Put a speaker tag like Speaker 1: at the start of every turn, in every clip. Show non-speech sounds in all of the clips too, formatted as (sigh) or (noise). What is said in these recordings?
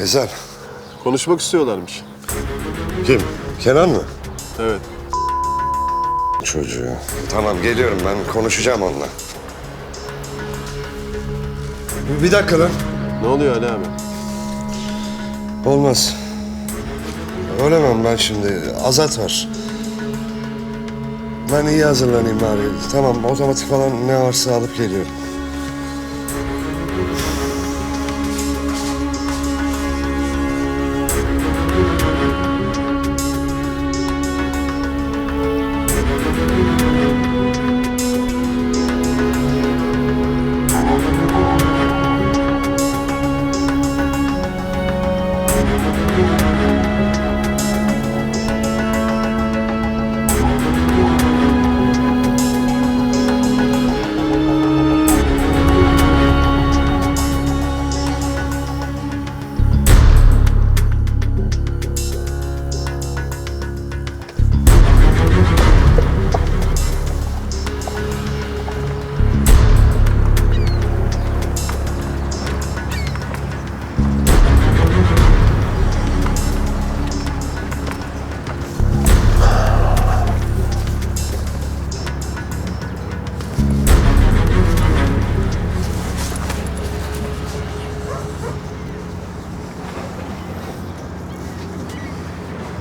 Speaker 1: Ezel.
Speaker 2: Konuşmak istiyorlarmış.
Speaker 1: Kim? Kenan mı?
Speaker 2: Evet.
Speaker 1: Çocuğu. Tamam geliyorum ben konuşacağım onunla. Bir dakika lan.
Speaker 2: Ne oluyor Ali abi?
Speaker 1: Olmaz. Ölemem ben şimdi. Azat var. Ben iyi hazırlanayım bari. Tamam otomatik falan ne varsa alıp geliyorum.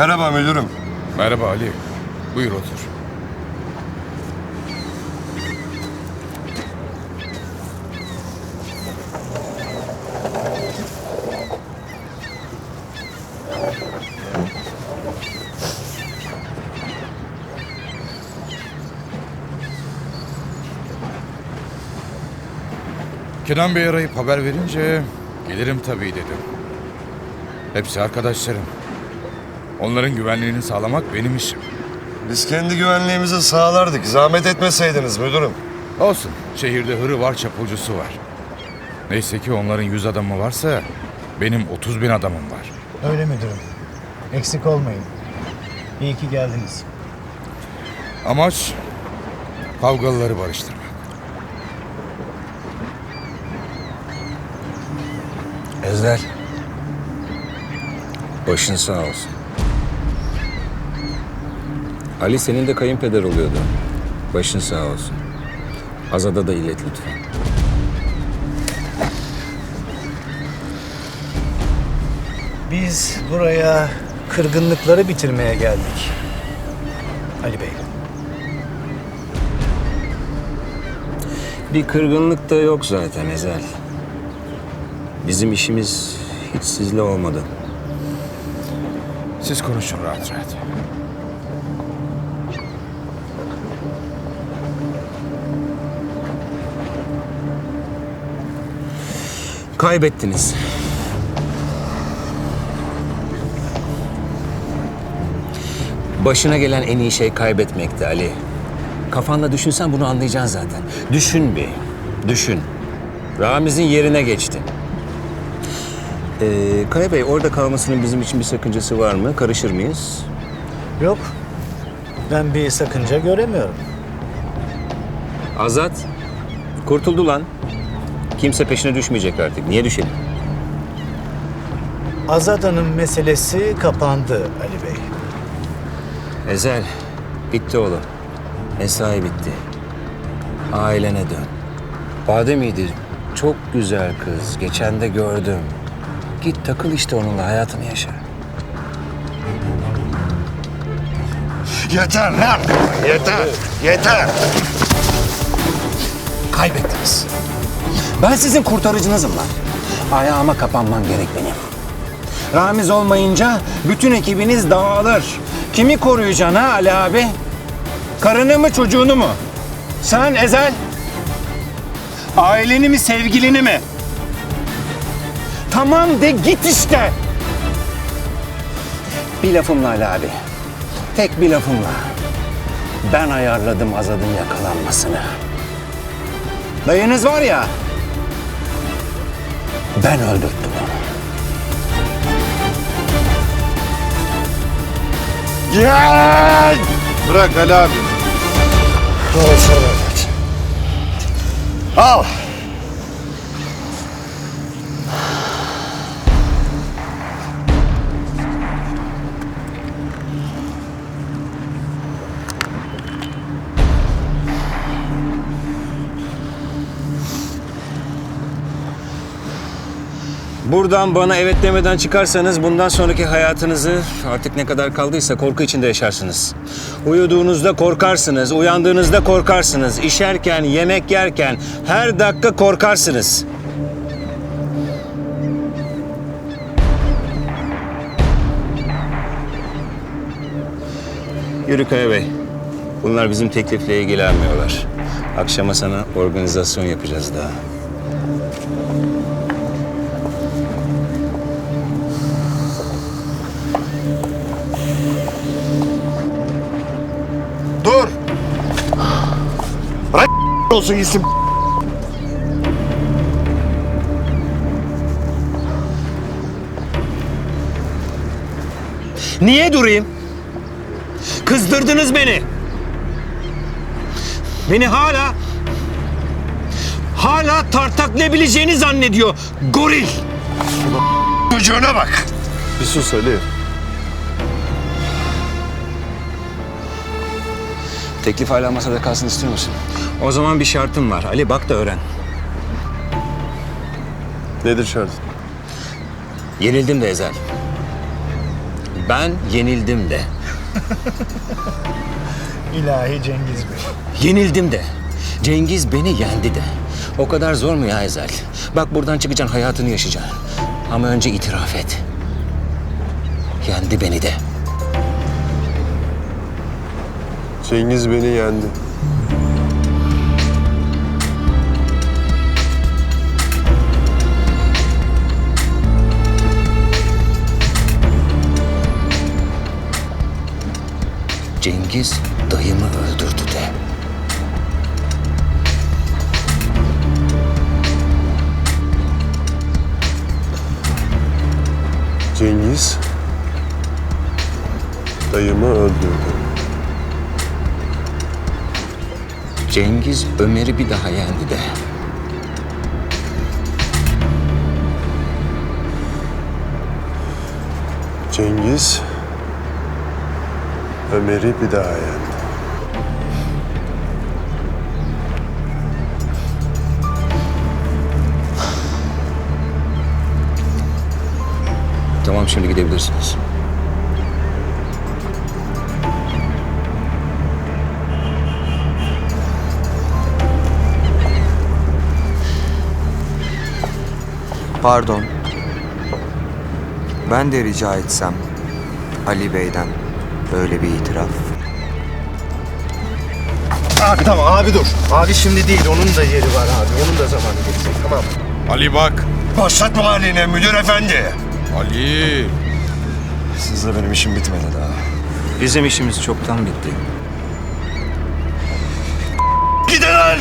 Speaker 1: Merhaba müdürüm.
Speaker 3: Merhaba Ali. Buyur otur. Kenan Bey arayıp haber verince gelirim tabii dedim. Hepsi arkadaşlarım. Onların güvenliğini sağlamak benim işim.
Speaker 1: Biz kendi güvenliğimizi sağlardık. Zahmet etmeseydiniz müdürüm.
Speaker 3: Olsun. Şehirde hırı var, çapulcusu var. Neyse ki onların yüz adamı varsa benim 30 bin adamım var.
Speaker 4: Öyle müdürüm. Eksik olmayın. İyi ki geldiniz.
Speaker 3: Amaç kavgalıları barıştırmak.
Speaker 5: Ezel. Başın sağ olsun. Ali senin de kayınpeder oluyordu. Başın sağ olsun. Azada da ilet lütfen.
Speaker 4: Biz buraya kırgınlıkları bitirmeye geldik. Ali Bey.
Speaker 5: Bir kırgınlık da yok zaten Ezel. Bizim işimiz hiç sizle olmadı.
Speaker 3: Siz konuşun rahat rahat.
Speaker 5: Kaybettiniz. Başına gelen en iyi şey kaybetmekti Ali. Kafanla düşünsen bunu anlayacaksın zaten. Düşün bir, düşün. Ramiz'in yerine geçtin. Ee, Kaya Bey orada kalmasının bizim için bir sakıncası var mı? Karışır mıyız?
Speaker 4: Yok. Ben bir sakınca göremiyorum.
Speaker 5: Azat, kurtuldu lan. Kimse peşine düşmeyecek artık. Niye düşelim?
Speaker 4: Azada'nın meselesi kapandı Ali Bey.
Speaker 5: Ezel, bitti oğlum. Mesai bitti. Ailene dön. Bade miydi? Çok güzel kız. Geçen de gördüm. Git takıl işte onunla hayatını yaşa.
Speaker 1: Yeter lan! Yeter! Yeter!
Speaker 5: Kaybettiniz. Ben sizin kurtarıcınızım lan. Ayağıma kapanman gerek benim. Ramiz olmayınca bütün ekibiniz dağılır. Kimi koruyacaksın ha Ali abi? Karını mı çocuğunu mu? Sen Ezel? Aileni mi sevgilini mi? Tamam de git işte. Bir lafımla Ali abi. Tek bir lafımla. Ben ayarladım Azad'ın yakalanmasını. Dayınız var ya. Ben öldürttüm onu.
Speaker 1: Gel!
Speaker 2: Bırak Ali abi.
Speaker 1: Al sana. Al!
Speaker 5: Buradan bana evet demeden çıkarsanız bundan sonraki hayatınızı artık ne kadar kaldıysa korku içinde yaşarsınız. Uyuduğunuzda korkarsınız, uyandığınızda korkarsınız. İşerken, yemek yerken her dakika korkarsınız. Yürü Kaya Bey. Bunlar bizim teklifle ilgilenmiyorlar. Akşama sana organizasyon yapacağız daha.
Speaker 1: Dur! Bırak olsun gitsin.
Speaker 5: Niye durayım? Kızdırdınız beni. Beni hala hala tartaklayabileceğini zannediyor goril.
Speaker 1: Çocuğuna bak.
Speaker 2: Bir sus Ali.
Speaker 5: Teklif hala masada kalsın istiyor musun? O zaman bir şartım var. Ali bak da öğren.
Speaker 2: Nedir şartın?
Speaker 5: Yenildim de Ezel. Ben yenildim de. (laughs)
Speaker 4: İlahi Cengiz Bey.
Speaker 5: Yenildim de. Cengiz beni yendi de. O kadar zor mu ya Ezel? Bak buradan çıkacaksın hayatını yaşayacaksın. Ama önce itiraf et. Yendi beni de.
Speaker 2: Cengiz beni yendi.
Speaker 5: Cengiz dayımı öldürdü de.
Speaker 2: Cengiz dayımı öldürdü.
Speaker 5: Cengiz Ömer'i bir daha yendi de.
Speaker 2: Cengiz Ömer'i bir daha yendi.
Speaker 5: Tamam şimdi gidebilirsiniz.
Speaker 6: Pardon. Ben de rica etsem Ali Bey'den böyle bir itiraf.
Speaker 1: Abi tamam abi dur. Abi şimdi değil onun da yeri var abi. Onun da zamanı gelecek tamam?
Speaker 3: Ali bak.
Speaker 1: Başlatma haline müdür efendi.
Speaker 3: Ali.
Speaker 1: Sizle benim işim bitmedi daha.
Speaker 5: Bizim işimiz çoktan bitti.
Speaker 1: Gidin lan!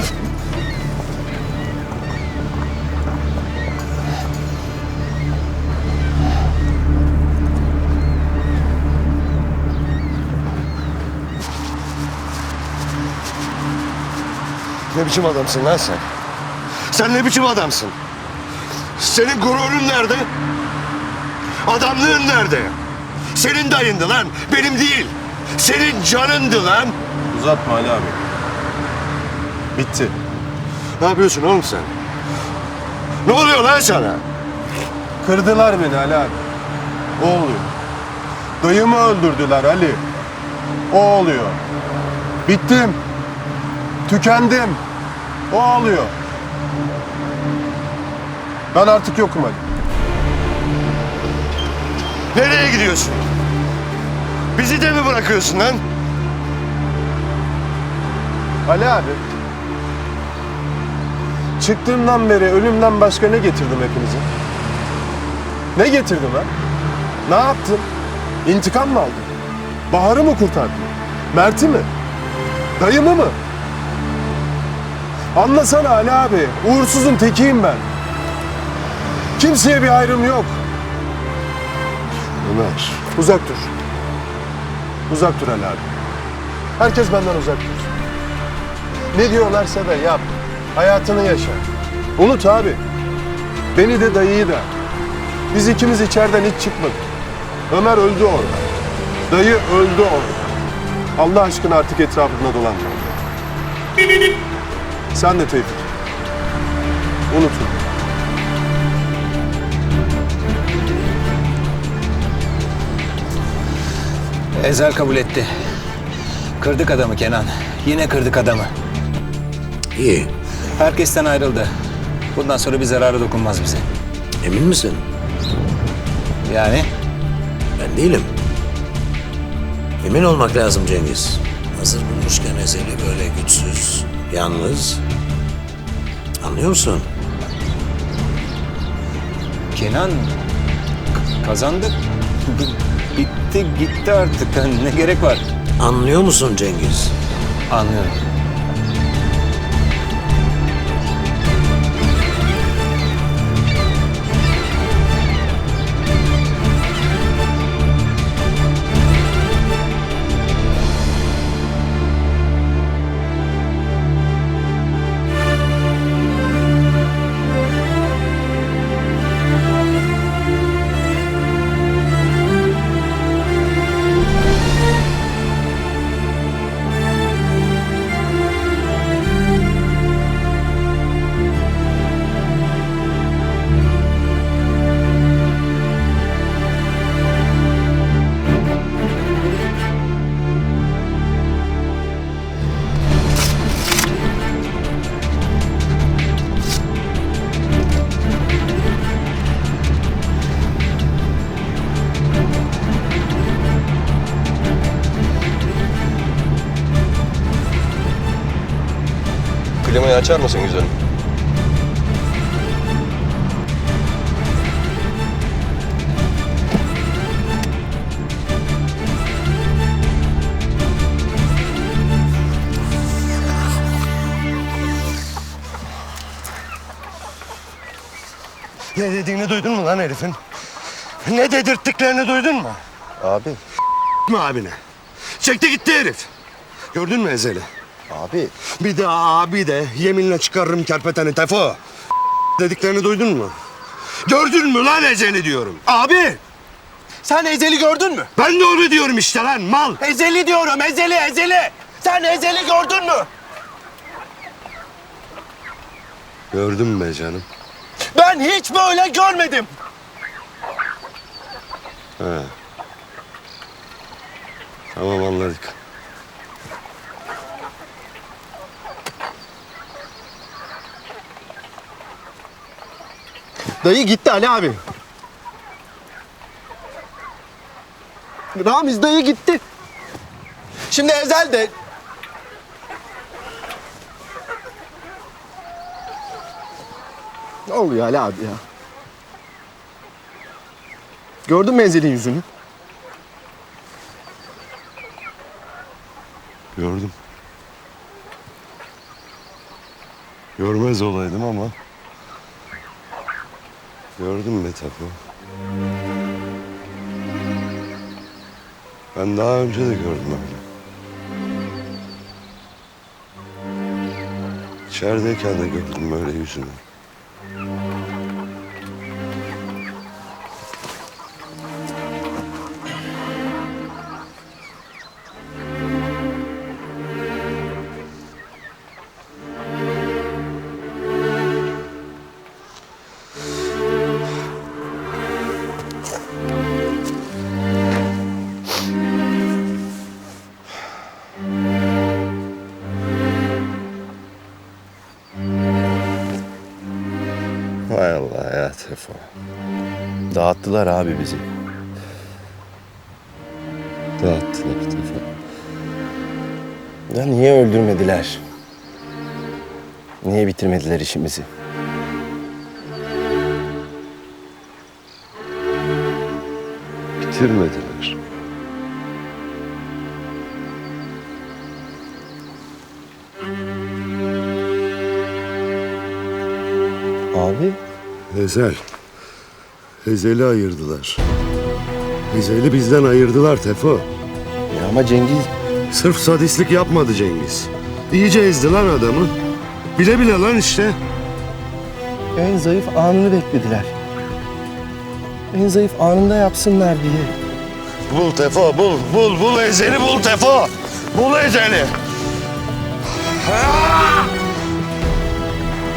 Speaker 1: Biçim adamsın lan sen? Sen ne biçim adamsın? Senin gururun nerede? Adamlığın nerede? Senin dayındı lan, benim değil. Senin canındı lan.
Speaker 2: Uzatma Ali abi. Bitti.
Speaker 1: Ne yapıyorsun oğlum sen? Ne oluyor lan sana?
Speaker 2: Kırdılar beni Ali abi. O oluyor. Dayımı öldürdüler Ali. O oluyor. Bittim. Tükendim. O oluyor. Ben artık yokum Ali.
Speaker 1: Nereye gidiyorsun? Bizi de mi bırakıyorsun lan?
Speaker 2: Ali abi. Çıktığımdan beri ölümden başka ne getirdim hepinize? Ne getirdim ha? Ne yaptım? İntikam mı aldım? Bahar'ı mı kurtardım? Mert'i mi? Dayımı mı? Anlasana Ali abi. Uğursuzun tekiyim ben. Kimseye bir ayrım yok.
Speaker 1: Ömer.
Speaker 2: Uzak dur. Uzak dur Ali abi. Herkes benden uzak dur. Ne diyorlarsa da yap. Hayatını yaşa. Unut abi. Beni de dayıyı da. Biz ikimiz içeriden hiç çıkmadık. Ömer öldü orada. Dayı öldü orada. Allah aşkına artık etrafında dolanma. Sen de Tevfik. Unutma.
Speaker 5: Ezel kabul etti. Kırdık adamı Kenan. Yine kırdık adamı.
Speaker 7: İyi.
Speaker 5: Herkesten ayrıldı. Bundan sonra bir zararı dokunmaz bize.
Speaker 7: Emin misin?
Speaker 5: Yani?
Speaker 7: Ben değilim. Emin olmak lazım Cengiz. Hazır bulmuşken Ezel'i böyle güçsüz, yalnız. Anlıyor musun?
Speaker 5: Kenan kazandık. (laughs) B- Bitti gitti artık. (laughs) Ne gerek var?
Speaker 7: Anlıyor musun Cengiz?
Speaker 5: Anlıyorum.
Speaker 1: Klimayı açar mısın güzelim? Ne dediğini duydun mu lan herifin? Ne dedirttiklerini duydun mu?
Speaker 2: Abi,
Speaker 1: Mi abine? Çekti gitti herif. Gördün mü Ezeli?
Speaker 2: Abi.
Speaker 1: Bir de abi de yeminle çıkarırım kerpeteni tefo. Dediklerini duydun mu? Gördün mü lan Ezeli diyorum. Abi!
Speaker 8: Sen Ezel'i gördün mü?
Speaker 1: Ben de onu diyorum işte lan mal.
Speaker 8: Ezel'i diyorum, Ezel'i, Ezel'i. Sen Ezel'i gördün mü?
Speaker 1: Gördüm be canım.
Speaker 8: Ben hiç böyle görmedim.
Speaker 1: He. Tamam anladık.
Speaker 8: Dayı gitti Ali abi. Ramiz dayı gitti. Şimdi Ezel de... Ne oluyor Ali abi ya? Gördün mü Ezel'in yüzünü?
Speaker 1: Gördüm. Görmez olaydım ama... Gördüm be tefo. Ben daha önce de gördüm öyle. İçerideyken de gördüm böyle yüzünü. Tefo.
Speaker 2: Dağıttılar abi bizi.
Speaker 1: Dağıttılar tefo.
Speaker 2: Ya niye öldürmediler? Niye bitirmediler işimizi?
Speaker 1: Bitirmediler.
Speaker 2: Abi,
Speaker 1: Ezel. Ezel'i ayırdılar. Ezel'i bizden ayırdılar Tefo.
Speaker 2: ya ama Cengiz
Speaker 1: Sırf sadistlik yapmadı Cengiz. İyice ezdi lan adamı. Bile bile lan işte.
Speaker 2: en zayıf anını beklediler. En zayıf anında yapsınlar diye.
Speaker 1: Bul Tefo bul. Bul bul Ezel'i bul Tefo. Bul Ezel'i. Ah!